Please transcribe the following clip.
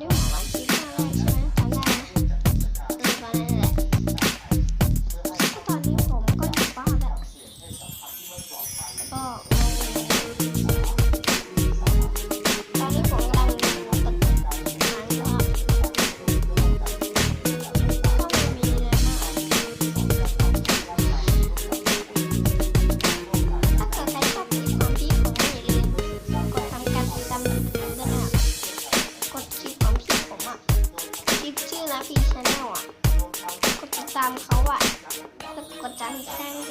do not like you? าฟีชแนลอะ กดติดตามเขาอะ กดจังแจ้ง